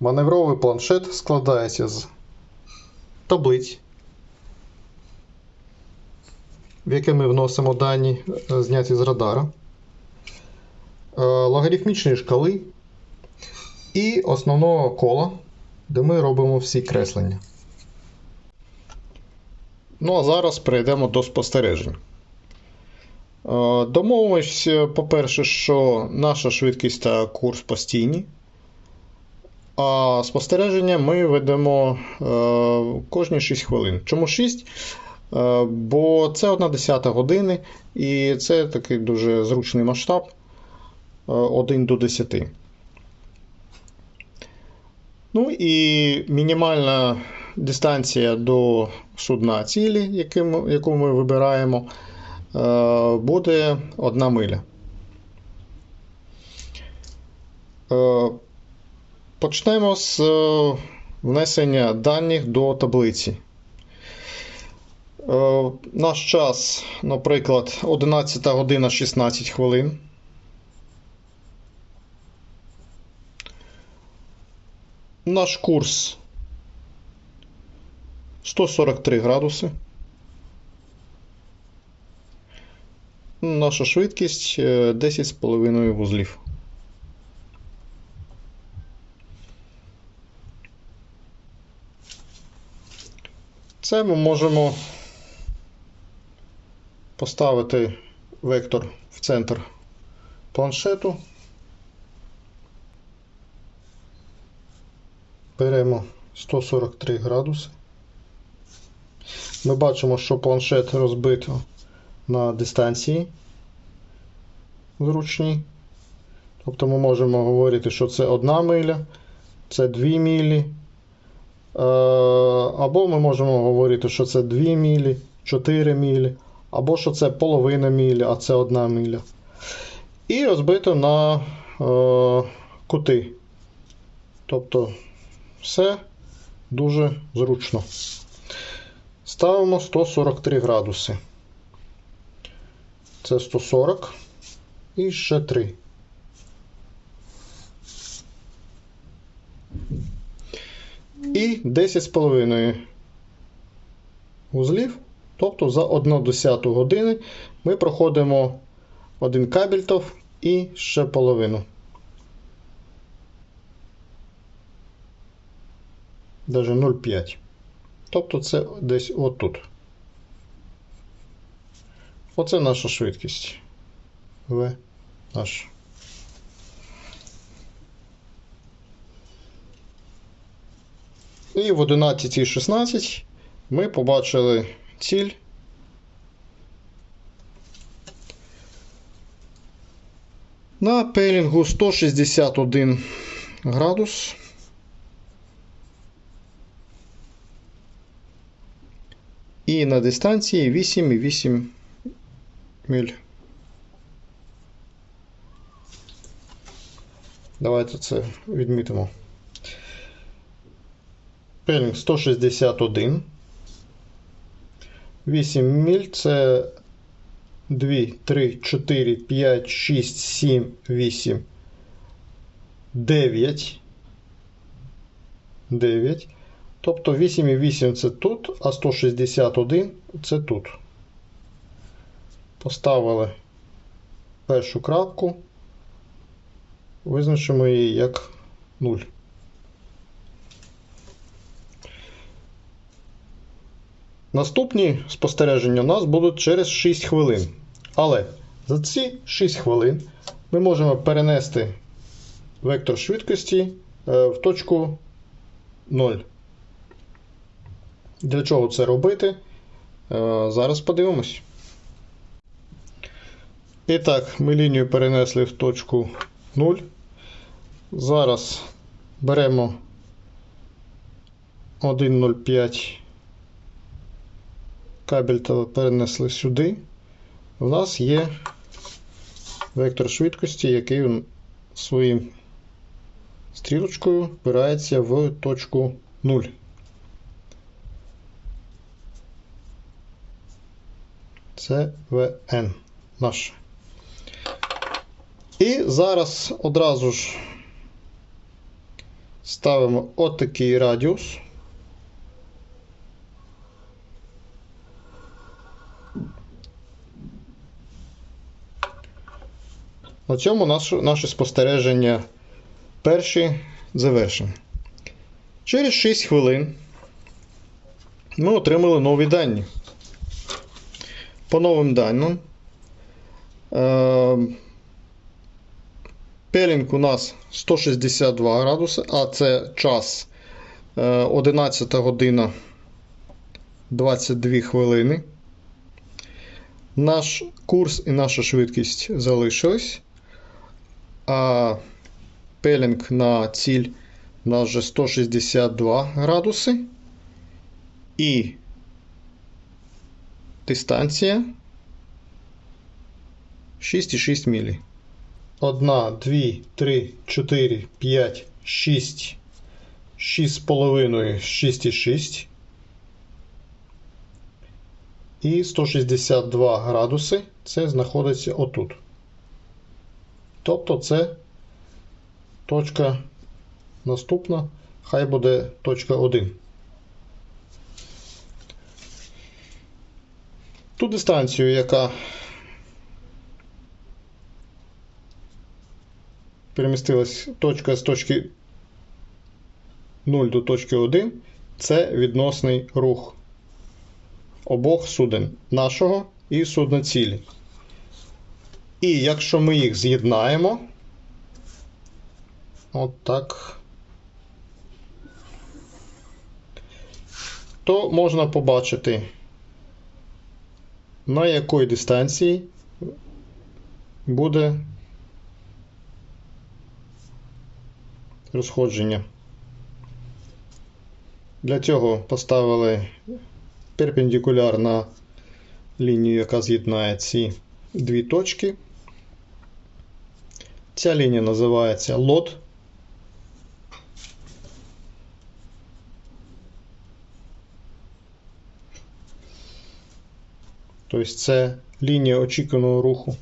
Маневровий планшет складається з таблиць, в яке ми вносимо дані, е, зняті з радара, е, логарифмічної шкали і основного кола, де ми робимо всі креслення. Ну, а зараз перейдемо до спостережень. Е, Домовимось, по-перше, що наша швидкість та курс постійні. А спостереження ми ведемо е, кожні 6 хвилин. Чому 6? Е, бо це 1 десята години, і це такий дуже зручний масштаб е, 1 до 10. Ну і мінімальна дистанція до судна цілі, яку ми вибираємо, е, буде 1 миля. Е, Почнемо з е, внесення даних до таблиці. Е, Наш час, наприклад, 11 година 16 хвилин. Наш курс 143 градуси. Наша швидкість е, 10,5 вузлів. Це ми можемо поставити вектор в центр планшету. Беремо 143 градуси. Ми бачимо, що планшет розбито на дистанції зручній. Тобто ми можемо говорити, що це 1 миля, це 2 мілі. Е, Або ми можемо говорити, що це 2 мілі, 4 мілі, або що це половина мілі, а це 1 міля. І розбито на е, кути. Тобто все дуже зручно. Ставимо 143 градуси. Це 140 і ще 3. І 10,5 вузлів. Тобто за 1 десяту години ми проходимо один кабельтов і ще половину. Даже 0,5. Тобто це десь отут. Оце наша швидкість. В наш. І в 11.16 ми побачили ціль. На пейлінгу 161 градус. І на дистанції 8,8 миль. Давайте це відмітимо. Пелінг 161. 8 міль це 2, 3, 4, 5, 6, 7, 8, 9. 9. Тобто 8,8 це тут, а 161 це тут. Поставили першу крапку. Визначимо її як 0. Наступні спостереження у нас будуть через 6 хвилин. Але за ці 6 хвилин ми можемо перенести вектор швидкості е, в точку 0. Для чого це робити? Е, Зараз подивимось. І так, ми лінію перенесли в точку 0. Зараз беремо 1,05 кабель перенесли сюди. У нас є вектор швидкості, який своїм стрілочкою впирається в точку 0. Це ВН наш. І зараз одразу ж ставимо отакий радіус. На цьому наше, наше спостереження перші завершені. Через 6 хвилин ми отримали нові дані. По новим даним. Е, Пелінг у нас 162 градуси, а це час е, 11 година 22 хвилини. Наш курс і наша швидкість залишились. А пелінг на ціль у нас вже 162 градуси. І дистанція 6,6 мілі. 1, 2, 3, 4, 5, 6, 6,5, 6,6. І 162 градуси це знаходиться отут. Тобто це точка наступна, хай буде точка 1. Ту дистанцію, яка перемістилась точка з точки 0 до точки 1, це відносний рух обох суден нашого і судна цілі. І якщо ми їх з'єднаємо, от так, то можна побачити, на якій дистанції буде розходження. Для цього поставили перпендикуляр на лінію, яка з'єднає ці дві точки. Ця лінія називається лот. Тобто це лінія очікуваного руху.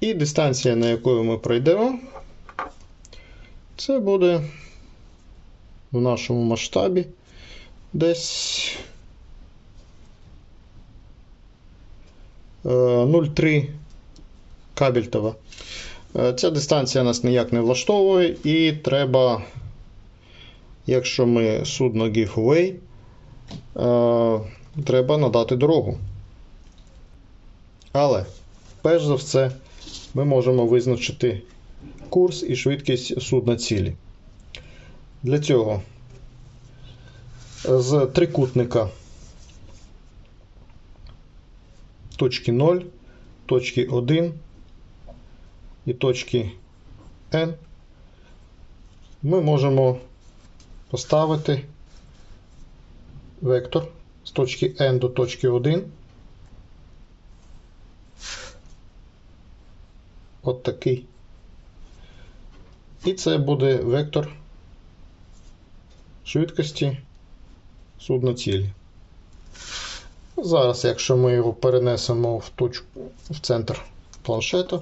І дистанція, на яку ми пройдемо, це буде в нашому масштабі десь е, 0,3 кабельтова. Е, Ця дистанція нас ніяк не влаштовує, і треба, якщо ми судно giveaway, е, треба надати дорогу. Але, перш за все, ми можемо визначити курс і швидкість судна цілі. Для цього з трикутника точки 0, точки 1 і точки N ми можемо поставити вектор з точки N до точки 1. От такий. І це буде вектор швидкості судна цілі. Зараз, якщо ми його перенесемо в точку в центр планшета,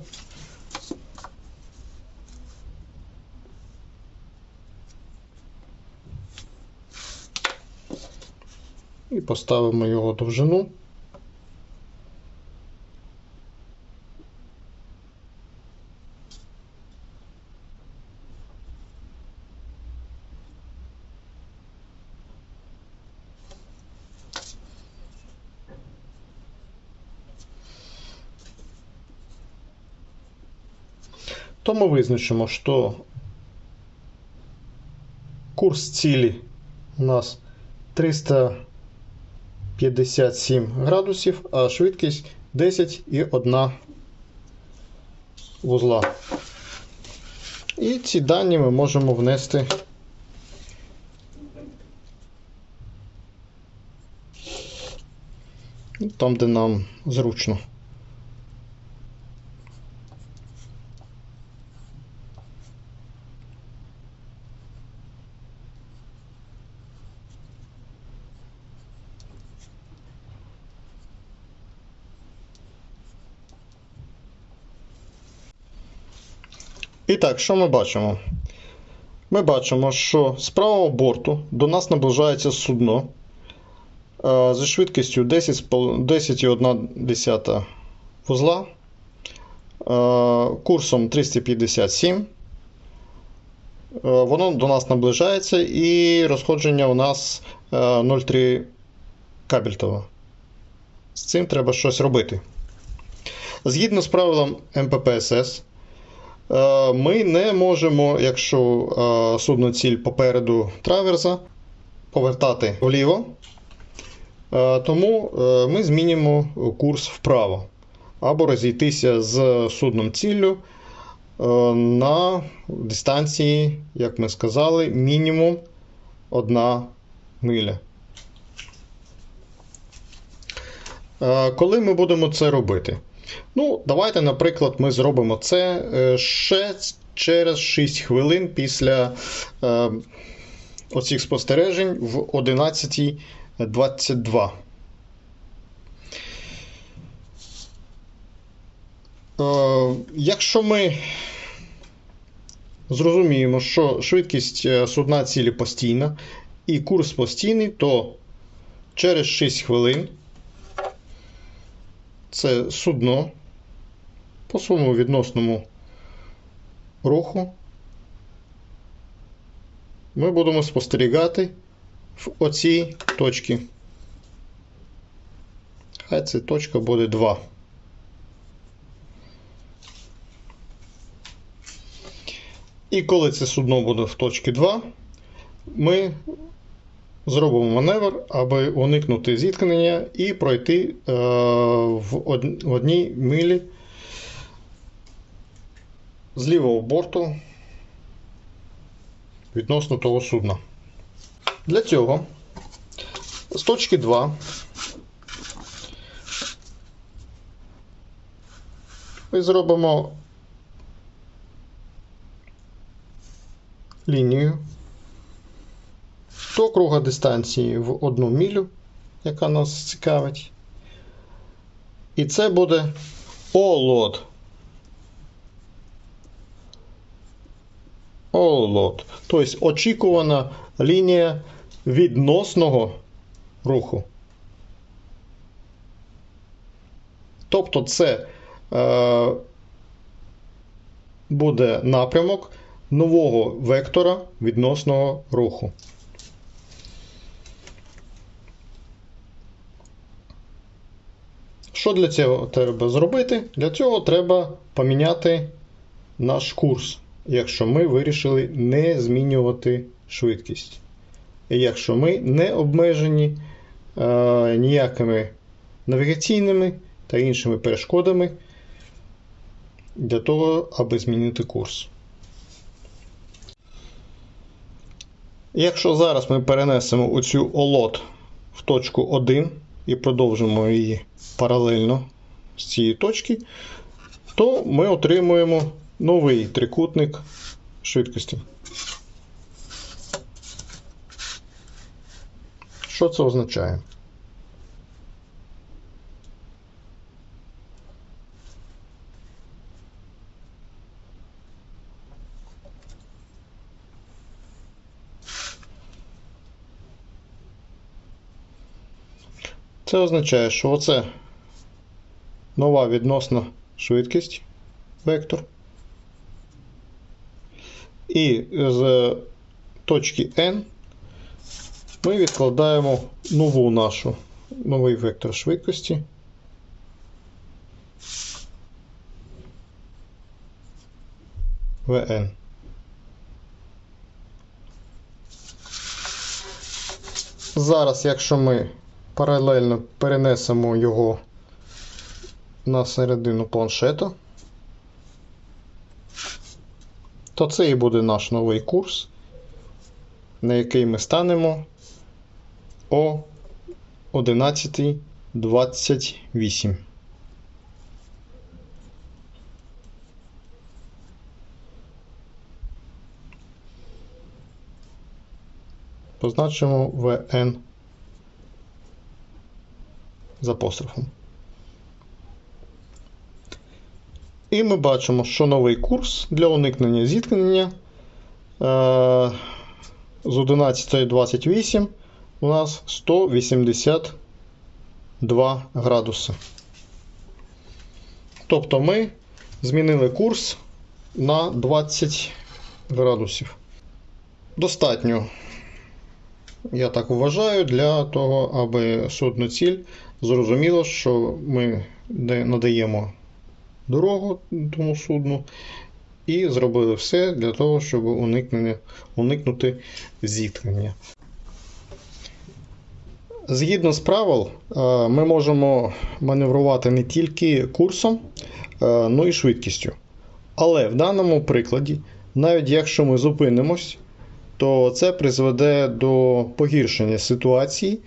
і поставимо його довжину. то ми визначимо, що курс цілі у нас 357 градусів, а швидкість 10,1 вузла. І ці дані ми можемо внести там, де нам зручно. І так, що ми бачимо? Ми бачимо, що з правого борту до нас наближається судно е, зі швидкістю 10,1 вузла, е, курсом 357. Е, Воно до нас наближається і розходження у нас е, 0,3 кабельтова. З цим треба щось робити. Згідно з правилом МППСС, ми не можемо, якщо е, судно ціль попереду траверза, повертати вліво. Е, Тому е, ми змінимо курс вправо або розійтися з судном ціллю е, на дистанції, як ми сказали, мінімум 1 миля. Е, Коли ми будемо це робити? Ну, давайте, наприклад, ми зробимо це е, ще через 6 хвилин після е, оцих спостережень в 11.22. Е, Якщо ми зрозуміємо, що швидкість е, судна цілі постійна і курс постійний, то через 6 хвилин це судно по своєму відносному руху. Ми будемо спостерігати в оцій точці. Хай ця точка буде 2. І коли це судно буде в точці 2, ми зробимо маневр, аби уникнути зіткнення і пройти е, в, од, в одній милі з лівого борту відносно того судна. Для цього з точки 2 ми зробимо лінію до круга дистанції в одну мілю, яка нас цікавить. І це буде олот. Олот. Тобто очікувана лінія відносного руху. Тобто це е, буде напрямок нового вектора відносного руху. Що для цього треба зробити? Для цього треба поміняти наш курс, якщо ми вирішили не змінювати швидкість. І якщо ми не обмежені е, ніякими навігаційними та іншими перешкодами для того, аби змінити курс. Якщо зараз ми перенесемо оцю олот в точку 1 і продовжимо її паралельно з цієї точки, то ми отримуємо новий трикутник швидкості. Що це означає? Це означає, що оце нова відносна швидкість вектор. І з точки N ми відкладаємо нову нашу новий вектор швидкості. Vn. Зараз, якщо ми паралельно перенесемо його на середину планшета, то це і буде наш новий курс, на який ми станемо о 11.28. Позначимо VN з апострофом. І ми бачимо, що новий курс для уникнення зіткнення з 11.28 у нас 182 градуси. Тобто ми змінили курс на 20 градусів. Достатньо, я так вважаю, для того, аби судно ціль зрозуміло, що ми надаємо дорогу тому судну і зробили все для того, щоб уникнути зіткнення. Згідно з правил, е, ми можемо маневрувати не тільки курсом, е, ну і швидкістю. Але в даному прикладі, навіть якщо ми зупинимось, то це призведе до погіршення ситуації,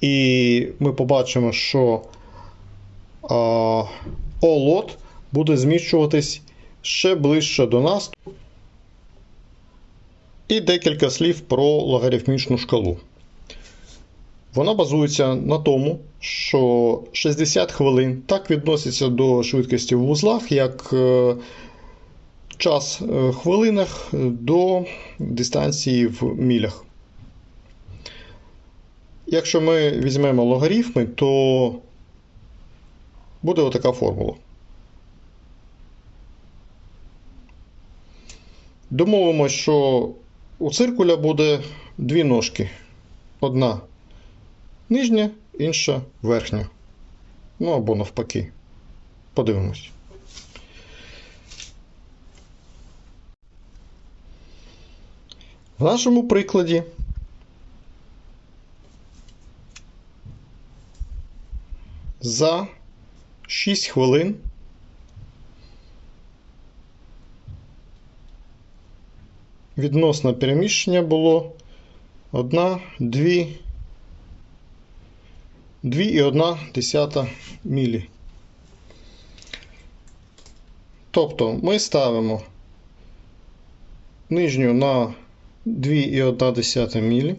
і ми побачимо, що а, олот буде зміщуватись ще ближче до нас. І декілька слів про логарифмічну шкалу. Вона базується на тому, що 60 хвилин так відноситься до швидкості в вузлах, як е, час е, в хвилинах до дистанції в мілях. Якщо ми візьмемо логарифми, то буде отака формула. Домовимось, що у циркуля буде дві ножки. Одна нижня, інша верхня. Ну або навпаки. Подивимось. В нашому прикладі за 6 хвилин відносне переміщення було 1, 2, 2 і 1 десята мілі. Тобто ми ставимо нижню на 2,1 мілі.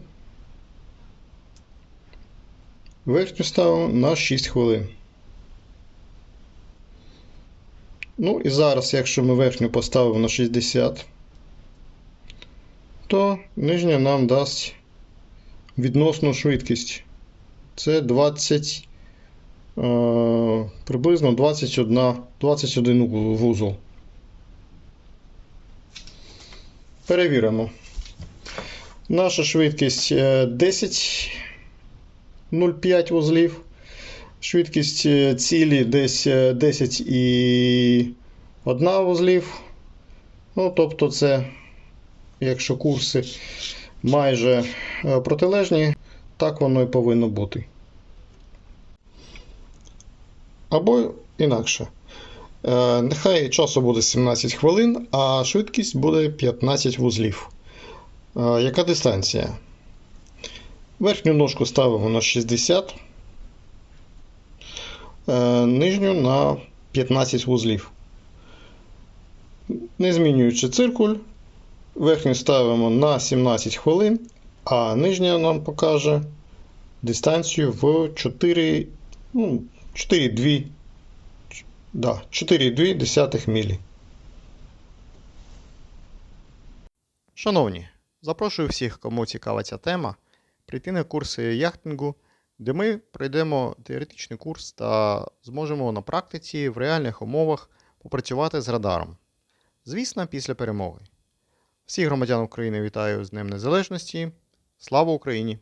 Верхню ставимо на 6 хвилин. Ну і зараз, якщо ми верхню поставимо на 60, то нижня нам дасть відносну швидкість. Це 20, е, приблизно 21, 21 вузол. Перевіримо. Наша швидкість е, 10,05 вузлів. Швидкість е, цілі десь е, 10 і 1 вузлів. Ну, тобто, це, якщо курси майже е, протилежні, так воно і повинно бути. Або інакше. Е, Нехай часу буде 17 хвилин, а швидкість буде 15 вузлів. Е, Яка дистанція? Верхню ножку ставимо на 60, е, нижню на 15 вузлів. Не змінюючи циркуль, верхню ставимо на 17 хвилин, а нижня нам покаже дистанцію в 4, ну, 4,2 да, 4,2 мілі. Шановні, запрошую всіх, кому цікава ця тема, прийти на курси яхтингу, де ми пройдемо теоретичний курс та зможемо на практиці в реальних умовах попрацювати з радаром. Звісно, після перемоги. Всіх громадян України вітаю з Днем Незалежності. Слава Україні!